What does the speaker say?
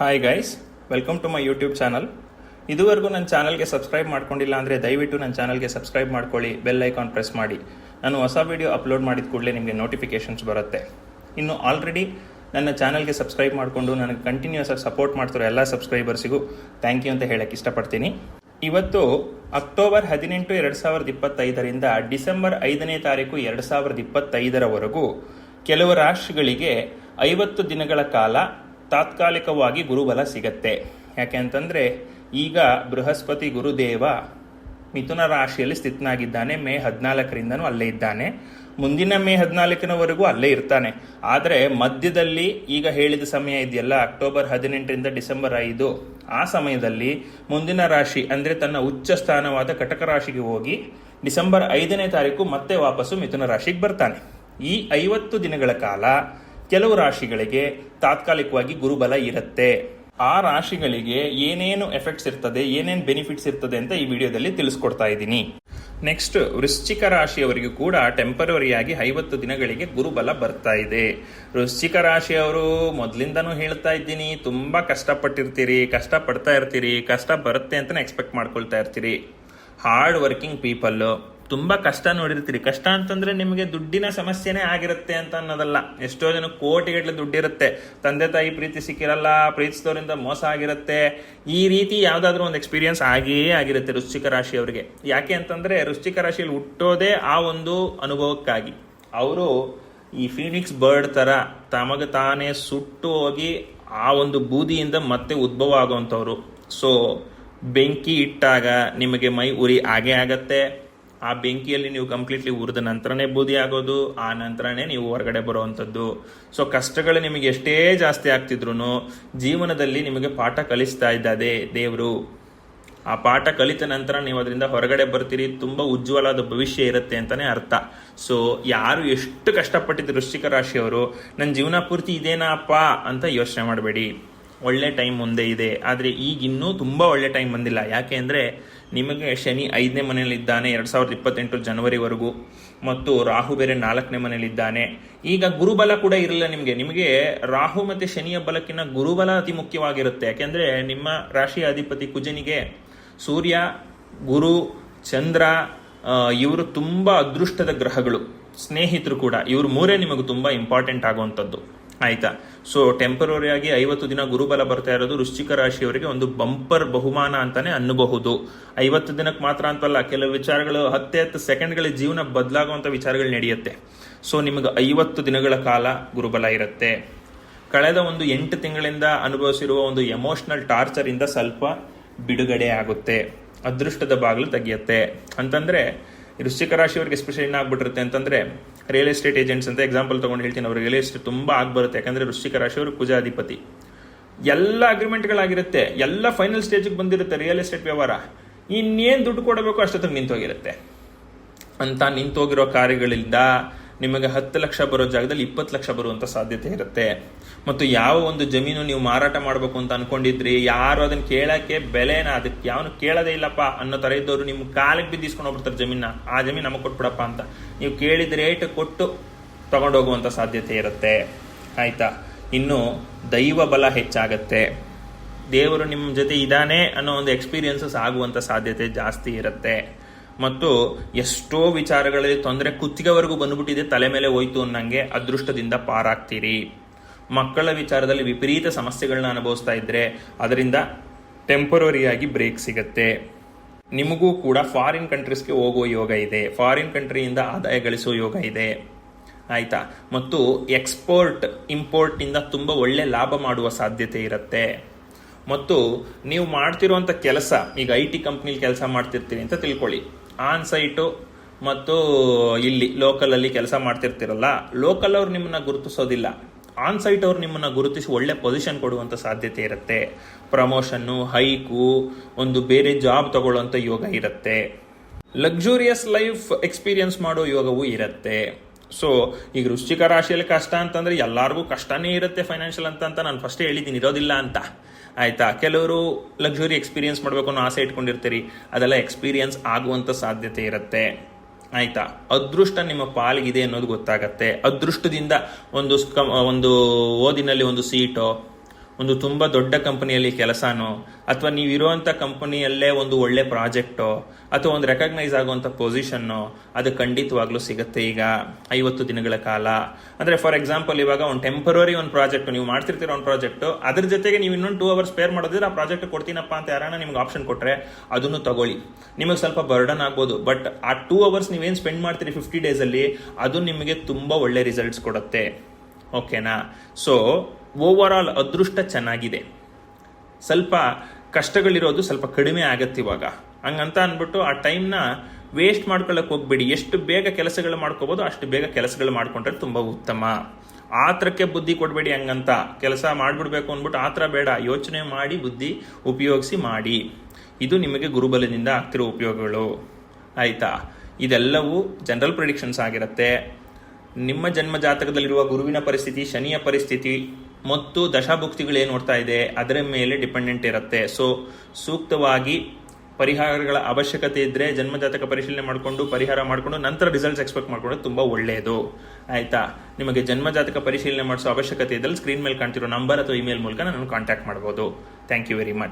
Hi guys welcome to my YouTube channel ಇದುವರೆಗೂ ನನ್ನ ಚಾನಲ್ಗೆ ಸಬ್ಸ್ಕ್ರೈಬ್ ಮಾಡ್ಕೊಂಡಿಲ್ಲ ಅಂದರೆ ದಯವಿಟ್ಟು ನನ್ನ ಚಾನಲ್ಗೆ ಸಬ್ಸ್ಕ್ರೈಬ್ ಮಾಡ್ಕೊಳ್ಳಿ ಬೆಲ್ ಐಕಾನ್ ಪ್ರೆಸ್ ಮಾಡಿ. ನಾನು ಹೊಸ ವಿಡಿಯೋ ಅಪ್ಲೋಡ್ ಮಾಡಿದ ಕೂಡಲೇ ನಿಮಗೆ ನೋಟಿಫಿಕೇಷನ್ಸ್ ಬರುತ್ತೆ. ಇನ್ನು ಆಲ್ರೆಡಿ ನನ್ನ ಚಾನಲ್ಗೆ ಸಬ್ಸ್ಕ್ರೈಬ್ ಮಾಡಿಕೊಂಡು ನನಗೆ ಕಂಟಿನ್ಯೂಸ್ ಆಗಿ ಸಪೋರ್ಟ್ ಮಾಡ್ತಿರೋ ಎಲ್ಲ ಸಬ್ಸ್ಕ್ರೈಬರ್ಸಿಗೂ ಥ್ಯಾಂಕ್ ಯು ಅಂತ ಹೇಳಕ್ಕೆ ಇಷ್ಟಪಡ್ತೀನಿ. ಇವತ್ತು ಅಕ್ಟೋಬರ್ ಹದಿನೆಂಟು ಎರಡು ಸಾವಿರದ ಇಪ್ಪತ್ತೈದರಿಂದ ಡಿಸೆಂಬರ್ ಐದನೇ ತಾರೀಕು ಎರಡು ಸಾವಿರದ ಇಪ್ಪತ್ತೈದರವರೆಗೂ ಕೆಲವು ರಾಷ್ಟ್ರಗಳಿಗೆ ಐವತ್ತು ದಿನಗಳ ಕಾಲ ತಾತ್ಕಾಲಿಕವಾಗಿ ಗುರುಬಲ ಸಿಗತ್ತೆ. ಯಾಕೆ ಅಂತಂದರೆ ಈಗ ಬೃಹಸ್ಪತಿ ಗುರುದೇವ ಮಿಥುನ ರಾಶಿಯಲ್ಲಿ ಸ್ಥಿತನಾಗಿದ್ದಾನೆ. ಮೇ ಹದಿನಾಲ್ಕರಿಂದನೂ ಅಲ್ಲೇ ಇದ್ದಾನೆ. ಮುಂದಿನ ಮೇ ಹದಿನಾಲ್ಕನವರೆಗೂ ಅಲ್ಲೇ ಇರ್ತಾನೆ. ಆದರೆ ಮಧ್ಯದಲ್ಲಿ ಈಗ ಹೇಳಿದ ಸಮಯ ಇದೆಯಲ್ಲ, ಅಕ್ಟೋಬರ್ ಹದಿನೆಂಟರಿಂದ ಡಿಸೆಂಬರ್ ಐದು. ಆ ಸಮಯದಲ್ಲಿ ಮುಂದಿನ ರಾಶಿ ಅಂದರೆ ತನ್ನ ಉಚ್ಚ ಸ್ಥಾನವಾದ ಕಟಕ ರಾಶಿಗೆ ಹೋಗಿ ಡಿಸೆಂಬರ್ ಐದನೇ ತಾರೀಕು ಮತ್ತೆ ವಾಪಸ್ಸು ಮಿಥುನ ರಾಶಿಗೆ ಬರ್ತಾನೆ. ಈ ಐವತ್ತು ದಿನಗಳ ಕಾಲ ಕೆಲವು ರಾಶಿಗಳಿಗೆ ತಾತ್ಕಾಲಿಕವಾಗಿ ಗುರುಬಲ ಇರುತ್ತೆ. ಆ ರಾಶಿಗಳಿಗೆ ಏನೇನು ಎಫೆಕ್ಟ್ಸ್ ಇರ್ತದೆ, ಏನೇನು ಬೆನಿಫಿಟ್ಸ್ ಇರ್ತದೆ ಅಂತ ಈ ವಿಡಿಯೋದಲ್ಲಿ ತಿಳಿಸ್ಕೊಡ್ತಾ ಇದ್ದೀನಿ. ನೆಕ್ಸ್ಟ್ ವೃಶ್ಚಿಕ ರಾಶಿಯವರಿಗೂ ಕೂಡ ಟೆಂಪರರಿಯಾಗಿ ಐವತ್ತು ದಿನಗಳಿಗೆ ಗುರುಬಲ ಬರ್ತಾ ಇದೆ. ವೃಶ್ಚಿಕ ರಾಶಿಯವರು ಮೊದಲಿಂದನೂ ಹೇಳ್ತಾ ಇದ್ದೀನಿ, ತುಂಬಾ ಕಷ್ಟಪಟ್ಟಿರ್ತೀರಿ ಕಷ್ಟ ಪಡ್ತಾ ಇರ್ತೀರಿ, ಕಷ್ಟ ಬರುತ್ತೆ ಅಂತಲೇ ಎಕ್ಸ್ಪೆಕ್ಟ್ ಮಾಡ್ಕೊಳ್ತಾ ಇರ್ತೀರಿ. ಹಾರ್ಡ್ ವರ್ಕಿಂಗ್ ಪೀಪಲ್ ತುಂಬಾ ಕಷ್ಟ ನೋಡಿರ್ತೀರಿ. ಕಷ್ಟ ಅಂತಂದ್ರೆ ನಿಮಗೆ ದುಡ್ಡಿನ ಸಮಸ್ಯೆನೇ ಆಗಿರುತ್ತೆ ಅಂತ ಅನ್ನೋದಲ್ಲ. ಎಷ್ಟೋ ಜನ ಕೋಟಿಗಟ್ಟಲೆ ದುಡ್ಡಿರುತ್ತೆ. ತಂದೆ ತಾಯಿ ಪ್ರೀತಿ ಸಿಕ್ಕಿರಲ್ಲ, ಪ್ರೀತಿಸಿದವರಿಂದ ಮೋಸ ಆಗಿರುತ್ತೆ. ಈ ರೀತಿ ಯಾವ್ದಾದ್ರು ಒಂದು ಎಕ್ಸ್ಪೀರಿಯನ್ಸ್ ಆಗಿಯೇ ಆಗಿರುತ್ತೆ ವೃಶ್ಚಿಕ ರಾಶಿಯವರಿಗೆ. ಯಾಕೆ ಅಂತಂದ್ರೆ ವೃಶ್ಚಿಕ ರಾಶಿಯಲ್ಲಿ ಹುಟ್ಟೋದೇ ಆ ಒಂದು ಅನುಭವಕ್ಕಾಗಿ. ಅವರು ಈ ಫೀನಿಕ್ಸ್ ಬರ್ಡ್ ತರ ತಮಗೆ ತಾನೇ ಸುಟ್ಟು ಹೋಗಿ ಆ ಒಂದು ಬೂದಿಯಿಂದ ಮತ್ತೆ ಉದ್ಭವ ಆಗುವಂಥವ್ರು. ಸೊ ಬೆಂಕಿ ಇಟ್ಟಾಗ ನಿಮಗೆ ಮೈ ಉರಿ ಆಗೇ ಆಗತ್ತೆ. ಆ ಬೆಂಕಿಯಲ್ಲಿ ನೀವು ಕಂಪ್ಲೀಟ್ಲಿ ಉರಿದ ನಂತರನೇ ಬೂದಿ ಆಗೋದು, ಆ ನಂತರನೇ ನೀವು ಹೊರಗಡೆ ಬರುವಂಥದ್ದು. ಸೊ ಕಷ್ಟಗಳು ನಿಮಗೆ ಎಷ್ಟೇ ಜಾಸ್ತಿ ಆಗ್ತಿದ್ರು ಜೀವನದಲ್ಲಿ ನಿಮಗೆ ಪಾಠ ಕಲಿಸ್ತಾ ಇದ್ದಾದೆ ದೇವರು. ಆ ಪಾಠ ಕಲಿತ ನಂತರ ನೀವು ಅದರಿಂದ ಹೊರಗಡೆ ಬರ್ತೀರಿ, ತುಂಬ ಉಜ್ವಲಾದ ಭವಿಷ್ಯ ಇರುತ್ತೆ ಅಂತಾನೆ ಅರ್ಥ. ಸೊ ಯಾರು ಎಷ್ಟು ಕಷ್ಟಪಟ್ಟಿದ್ದು ವೃಶ್ಚಿಕ ರಾಶಿಯವರು ನನ್ನ ಜೀವನ ಪೂರ್ತಿ ಇದೇನಪ್ಪ ಅಂತ ಯೋಚನೆ ಮಾಡಬೇಡಿ. ಒಳ್ಳೆ ಟೈಮ್ ಮುಂದೆ ಇದೆ. ಆದರೆ ಈಗ ಇನ್ನೂ ತುಂಬ ಒಳ್ಳೆ ಟೈಮ್ ಬಂದಿಲ್ಲ. ಯಾಕೆ ಅಂದರೆ ನಿಮಗೆ ಶನಿ ಐದನೇ ಮನೆಯಲ್ಲಿದ್ದಾನೆ, ಎರಡು ಸಾವಿರದ ಇಪ್ಪತ್ತೆಂಟು ಜನವರಿವರೆಗೂ. ಮತ್ತು ರಾಹು ಬೇರೆ ನಾಲ್ಕನೇ ಮನೆಯಲ್ಲಿದ್ದಾನೆ. ಈಗ ಗುರುಬಲ ಕೂಡ ಇರಲಿಲ್ಲ ನಿಮಗೆ. ನಿಮಗೆ ರಾಹು ಮತ್ತು ಶನಿಯ ಬಲಕ್ಕಿಂತ ಗುರುಬಲ ಅತಿ ಮುಖ್ಯವಾಗಿರುತ್ತೆ. ಯಾಕೆಂದರೆ ನಿಮ್ಮ ರಾಶಿಯ ಅಧಿಪತಿ ಕುಜನಿಗೆ ಸೂರ್ಯ, ಗುರು, ಚಂದ್ರ ಇವರು ತುಂಬ ಅದೃಷ್ಟದ ಗ್ರಹಗಳು. ಸ್ನೇಹಿತರು ಕೂಡ. ಇವರು ಮೂರೇ ನಿಮಗೆ ತುಂಬ ಇಂಪಾರ್ಟೆಂಟ್ ಆಗುವಂಥದ್ದು. ಆಯ್ತಾ? ಸೊ ಟೆಂಪರರಿ ಆಗಿ ಐವತ್ತು ದಿನ ಗುರುಬಲ ಬರ್ತಾ ಇರೋದು ವೃಶ್ಚಿಕ ರಾಶಿಯವರಿಗೆ ಒಂದು ಬಂಪರ್ ಬಹುಮಾನ ಅಂತಾನೆ ಅನ್ನಬಹುದು. ಐವತ್ತು ದಿನಕ್ಕೆ ಮಾತ್ರ ಅಂತಲ್ಲ, ಕೆಲವು ವಿಚಾರಗಳು ಹತ್ತೆ ಹತ್ತು ಸೆಕೆಂಡ್ಗಳ ಜೀವನ ಬದಲಾಗುವಂಥ ವಿಚಾರಗಳು ನಡೆಯುತ್ತೆ. ಸೊ ನಿಮಗೆ ಐವತ್ತು ದಿನಗಳ ಕಾಲ ಗುರುಬಲ ಇರುತ್ತೆ. ಕಳೆದ ಒಂದು ಎಂಟು ತಿಂಗಳಿಂದ ಅನುಭವಿಸಿರುವ ಒಂದು ಎಮೋಷನಲ್ ಟಾರ್ಚರ್ ಇಂದ ಸ್ವಲ್ಪ ಬಿಡುಗಡೆ ಆಗುತ್ತೆ. ಅದೃಷ್ಟದ ಬಾಗಿಲು ತೆಗೆಯುತ್ತೆ. ಅಂತಂದ್ರೆ, ವೃಶ್ಚಿಕ ರಾಶಿಯವರಿಗೆ ಸ್ಪೆಷಲ್ ಏನಾಗ್ಬಿಟ್ಟಿರುತ್ತೆ ಅಂತಂದ್ರೆ ರಿಯಲ್ ಎಸ್ಟೇಟ್ ಏಜೆಂಟ್ಸ್ ಅಂತ ಎಕ್ಸಾಂಪಲ್ ತೊಗೊಂಡು ಹೇಳ್ತೀನಿ. ಅವ್ರು ರಿಯಲ್ ಎಸ್ಟೇಟ್ ತುಂಬ ಆಗ್ಬರುತ್ತೆ ಯಾಕಂದ್ರೆ ವೃಶ್ಚಿಕ ರಾಶಿಯವರು ಕುಜಾಧಿಪತಿ. ಎಲ್ಲ ಅಗ್ರಿಮೆಂಟ್ಗಳಾಗಿರುತ್ತೆ ಎಲ್ಲ ಫೈನಲ್ ಸ್ಟೇಜಿಗೆ ಬಂದಿರುತ್ತೆ ರಿಯಲ್ ಎಸ್ಟೇಟ್ ವ್ಯವಹಾರ. ಇನ್ನೇನು ದುಡ್ಡು ಕೊಡಬೇಕು ಅಷ್ಟೊತ್ತಿಗೆ ನಿಂತೋಗಿರುತ್ತೆ ಅಂತ ನಿಂತೋಗಿರೋ ಕಾರ್ಯಗಳಿಂದ ನಿಮಗೆ ಹತ್ತು ಲಕ್ಷ ಬರೋ ಜಾಗದಲ್ಲಿ ಇಪ್ಪತ್ತು ಲಕ್ಷ ಬರುವಂತ ಸಾಧ್ಯತೆ ಇರುತ್ತೆ. ಮತ್ತು ಯಾವ ಒಂದು ಜಮೀನು ನೀವು ಮಾರಾಟ ಮಾಡಬೇಕು ಅಂತ ಅನ್ಕೊಂಡಿದ್ರಿ, ಯಾರು ಅದನ್ನ ಕೇಳಕ್ಕೆ ಬೆಲೆನ ಅದಕ್ಕೆ ಯಾವನು ಕೇಳದೇ ಇಲ್ಲಪ್ಪ ಅನ್ನೋ ತರ ಇದ್ದವರು ನಿಮ್ಮ ಕಾಲಿಗೆ ಬಿದ್ದಿಸ್ಕೊಂಡು ಹೋಗ್ಬಿಡ್ತಾರೆ ಜಮೀನ ಆ ಜಮೀನು ನಮಗೆ ಕೊಟ್ಬಿಡಪ್ಪ ಅಂತ. ನೀವು ಕೇಳಿದ ರೇಟ್ ಕೊಟ್ಟು ತಗೊಂಡೋಗುವಂತ ಸಾಧ್ಯತೆ ಇರುತ್ತೆ. ಆಯ್ತಾ? ಇನ್ನು ದೈವ ಬಲ ಹೆಚ್ಚಾಗತ್ತೆ. ದೇವರು ನಿಮ್ಮ ಜೊತೆ ಇದ್ದಾನೆ ಅನ್ನೋ ಒಂದು ಎಕ್ಸ್ಪೀರಿಯನ್ಸಸ್ ಆಗುವಂತ ಸಾಧ್ಯತೆ ಜಾಸ್ತಿ ಇರುತ್ತೆ. ಮತ್ತು ಎಷ್ಟೋ ವಿಚಾರಗಳಲ್ಲಿ ತೊಂದರೆ ಕುತ್ತಿಗೆವರೆಗೂ ಬಂದ್ಬಿಟ್ಟಿದೆ, ತಲೆ ಮೇಲೆ ಹೋಯ್ತು ಅನ್ನಂಗೆ ಅದೃಷ್ಟದಿಂದ ಪಾರಾಗ್ತೀರಿ. ಮಕ್ಕಳ ವಿಚಾರದಲ್ಲಿ ವಿಪರೀತ ಸಮಸ್ಯೆಗಳನ್ನ ಅನುಭವಿಸ್ತಾ ಇದ್ರೆ ಅದರಿಂದ ಟೆಂಪರರಿಯಾಗಿ ಬ್ರೇಕ್ ಸಿಗತ್ತೆ. ನಿಮಗೂ ಕೂಡ ಫಾರಿನ್ ಕಂಟ್ರೀಸ್ಗೆ ಹೋಗೋ ಯೋಗ ಇದೆ. ಫಾರಿನ್ ಕಂಟ್ರಿಯಿಂದ ಆದಾಯ ಗಳಿಸೋ ಯೋಗ ಇದೆ. ಆಯ್ತಾ? ಮತ್ತು ಎಕ್ಸ್ಪೋರ್ಟ್ ಇಂಪೋರ್ಟ್ ಇಂದ ತುಂಬ ಒಳ್ಳೆ ಲಾಭ ಮಾಡುವ ಸಾಧ್ಯತೆ ಇರುತ್ತೆ. ಮತ್ತು ನೀವು ಮಾಡ್ತಿರುವಂಥ ಕೆಲಸ, ಈಗ ಐ ಟಿ ಕಂಪ್ನಿಲಿ ಕೆಲಸ ಮಾಡ್ತಿರ್ತೀನಿ ಅಂತ ತಿಳ್ಕೊಳ್ಳಿ. ಆನ್ ಸೈಟು ಮತ್ತು ಇಲ್ಲಿ ಲೋಕಲಲ್ಲಿ ಕೆಲಸ ಮಾಡ್ತಿರ್ತೀರಲ್ಲ ಲೋಕಲ್ ಅವ್ರು ನಿಮ್ಮನ್ನ ಗುರುತಿಸೋದಿಲ್ಲ. ಆನ್ ಸೈಟ್ ಅವ್ರು ನಿಮ್ಮನ್ನ ಗುರುತಿಸಿ ಒಳ್ಳೆ ಪೊಸಿಷನ್ ಕೊಡುವಂಥ ಸಾಧ್ಯತೆ ಇರುತ್ತೆ. ಪ್ರಮೋಷನ್ನು ಹೈಕು ಒಂದು ಬೇರೆ ಜಾಬ್ ತಗೊಳ್ಳುವಂಥ ಯೋಗ ಇರುತ್ತೆ. ಲಕ್ಸುರಿಯಸ್ ಲೈಫ್ ಎಕ್ಸ್ಪೀರಿಯನ್ಸ್ ಮಾಡೋ ಯೋಗವೂ ಇರುತ್ತೆ. ಸೊ ಈಗ ವೃಶ್ಚಿಕ ರಾಶಿಯಲ್ಲಿ ಕಷ್ಟ ಅಂತಂದ್ರೆ ಎಲ್ಲರಿಗೂ ಕಷ್ಟನೇ ಇರುತ್ತೆ ಫೈನಾನ್ಷಿಯಲ್ ಅಂತ ಅಂತ ನಾನು ಫಸ್ಟ್ ಹೇಳಿದ್ದೀನಿ. ಇರೋದಿಲ್ಲ ಅಂತ. ಆಯ್ತಾ? ಕೆಲವರು ಲಕ್ಸುರಿ ಎಕ್ಸ್ಪೀರಿಯನ್ಸ್ ಮಾಡಬೇಕು ಅನ್ನೋ ಆಸೆ ಇಟ್ಕೊಂಡಿರ್ತೀರಿ. ಅದೆಲ್ಲ ಎಕ್ಸ್ಪೀರಿಯನ್ಸ್ ಆಗುವಂತ ಸಾಧ್ಯತೆ ಇರುತ್ತೆ. ಆಯ್ತಾ? ಅದೃಷ್ಟ ನಿಮ್ಮ ಪಾಲಿಗಿದೆ ಅನ್ನೋದು ಗೊತ್ತಾಗತ್ತೆ. ಅದೃಷ್ಟದಿಂದ ಒಂದು ಒಂದು ಓದಿನಲ್ಲಿ ಒಂದು ಸೀಟೋ ಒಂದು ತುಂಬ ದೊಡ್ಡ ಕಂಪನಿಯಲ್ಲಿ ಕೆಲಸನೋ, ಅಥವಾ ನೀವು ಇರುವಂತ ಕಂಪನಿಯಲ್ಲೇ ಒಂದು ಒಳ್ಳೆ ಪ್ರಾಜೆಕ್ಟೋ, ಅಥವಾ ಒಂದು ರೆಕಗ್ನೈಸ್ ಆಗುವಂಥ ಪೊಸಿಷನ್ನೋ ಅದು ಖಂಡಿತವಾಗ್ಲೂ ಸಿಗುತ್ತೆ ಈಗ ಐವತ್ತು ದಿನಗಳ ಕಾಲ. ಅಂದರೆ ಫಾರ್ ಎಕ್ಸಾಂಪಲ್ ಇವಾಗ ಒಂದು ಟೆಂಪರರಿ ಒಂದು ಪ್ರಾಜೆಕ್ಟ್ ನೀವು ಮಾಡ್ತಿರ್ತೀರ ಒಂದು ಪ್ರಾಜೆಕ್ಟು ಅದ್ರ ಜೊತೆಗೆ ನೀವು ಇನ್ನೊಂದು ಟೂ ಅವರ್ಸ್ ಸ್ಪೇರ್ ಮಾಡೋದಿದ್ರೆ ಆ ಪ್ರಾಜೆಕ್ಟ್ ಕೊಡ್ತೀನಪ್ಪ ಅಂತ ಯಾರನ್ನ ನಿಮ್ಗೆ ಆಪ್ಷನ್ ಕೊಟ್ಟರೆ ಅದನ್ನು ತಗೊಳ್ಳಿ. ನಿಮಗೆ ಸ್ವಲ್ಪ ಬರ್ಡನ್ ಆಗ್ಬೋದು ಬಟ್ ಆ ಟೂ ಅವರ್ಸ್ ನೀವೇನು ಸ್ಪೆಂಡ್ ಮಾಡ್ತೀರಿ ಫಿಫ್ಟಿ ಡೇಸಲ್ಲಿ ಅದು ನಿಮಗೆ ತುಂಬ ಒಳ್ಳೆ ರಿಸಲ್ಟ್ಸ್ ಕೊಡುತ್ತೆ. ಓಕೆನಾ ಸೊ ಓವರ್ ಅದೃಷ್ಟ ಚೆನ್ನಾಗಿದೆ. ಸ್ವಲ್ಪ ಕಷ್ಟಗಳಿರೋದು ಸ್ವಲ್ಪ ಕಡಿಮೆ ಆಗತ್ತೆ ಇವಾಗ. ಹಂಗಂತ ಅಂದ್ಬಿಟ್ಟು ಆ ಟೈಮ್ನ ವೇಸ್ಟ್ ಮಾಡ್ಕೊಳ್ಳೋಕೆ ಹೋಗ್ಬೇಡಿ. ಎಷ್ಟು ಬೇಗ ಕೆಲಸಗಳು ಮಾಡ್ಕೋಬೋದು ಅಷ್ಟು ಬೇಗ ಕೆಲಸಗಳು ಮಾಡ್ಕೊಂಡ್ರೆ ತುಂಬ ಉತ್ತಮ. ಆತ್ರಕ್ಕೆ ಬುದ್ಧಿ ಕೊಡಬೇಡಿ ಹಂಗಂತ. ಕೆಲಸ ಮಾಡಿಬಿಡ್ಬೇಕು ಅಂದ್ಬಿಟ್ಟು ಆತ್ರ ಬೇಡ. ಯೋಚನೆ ಮಾಡಿ, ಬುದ್ಧಿ ಉಪಯೋಗಿಸಿ ಮಾಡಿ. ಇದು ನಿಮಗೆ ಗುರುಬಲದಿಂದ ಆಗ್ತಿರೋ ಉಪಯೋಗಗಳು. ಆಯಿತಾ? ಇದೆಲ್ಲವೂ ಜನರಲ್ ಪ್ರಿಡಿಕ್ಷನ್ಸ್ ಆಗಿರುತ್ತೆ. ನಿಮ್ಮ ಜನ್ಮ ಜಾತಕದಲ್ಲಿರುವ ಗುರುವಿನ ಪರಿಸ್ಥಿತಿ, ಶನಿಯ ಪರಿಸ್ಥಿತಿ ಮತ್ತು ದಶಾಭುಕ್ತಿಗಳು ಏನು ನೋಡ್ತಾ ಇದೆ? ಅದರ ಮೇಲೆ ಡಿಪೆಂಡೆಂಟ್ ಇರುತ್ತೆ. ಸೊ ಸೂಕ್ತವಾಗಿ ಪರಿಹಾರಗಳ ಅವಶ್ಯಕತೆ ಇದ್ದರೆ ಜನ್ಮಜಾತಕ ಪರಿಶೀಲನೆ ಮಾಡಿಕೊಂಡು, ಪರಿಹಾರ ಮಾಡಿಕೊಂಡು, ನಂತರ ರಿಸಲ್ಟ್ಸ್ ಎಕ್ಸ್ಪೆಕ್ಟ್ ಮಾಡ್ಕೊಂಡು ತುಂಬ ಒಳ್ಳೆಯದು ಆಯಿತಾ? ನಿಮಗೆ ಜನ್ಮಜಾತಕ ಪರಿಶೀಲನೆ ಮಾಡಿಸೋ ಅವಶ್ಯಕತೆ ಇದ್ದಲ್ಲಿ ಸ್ಕ್ರೀನ್ ಮೇಲೆ ಕಾಣ್ತಿರೋ ನಂಬರ್ ಅಥವಾ ಇಮೇಲ್ ಮೂಲಕ ನಾನು ಕಾಂಟ್ಯಾಕ್ಟ್ ಮಾಡ್ಬೋದು. Thank you very much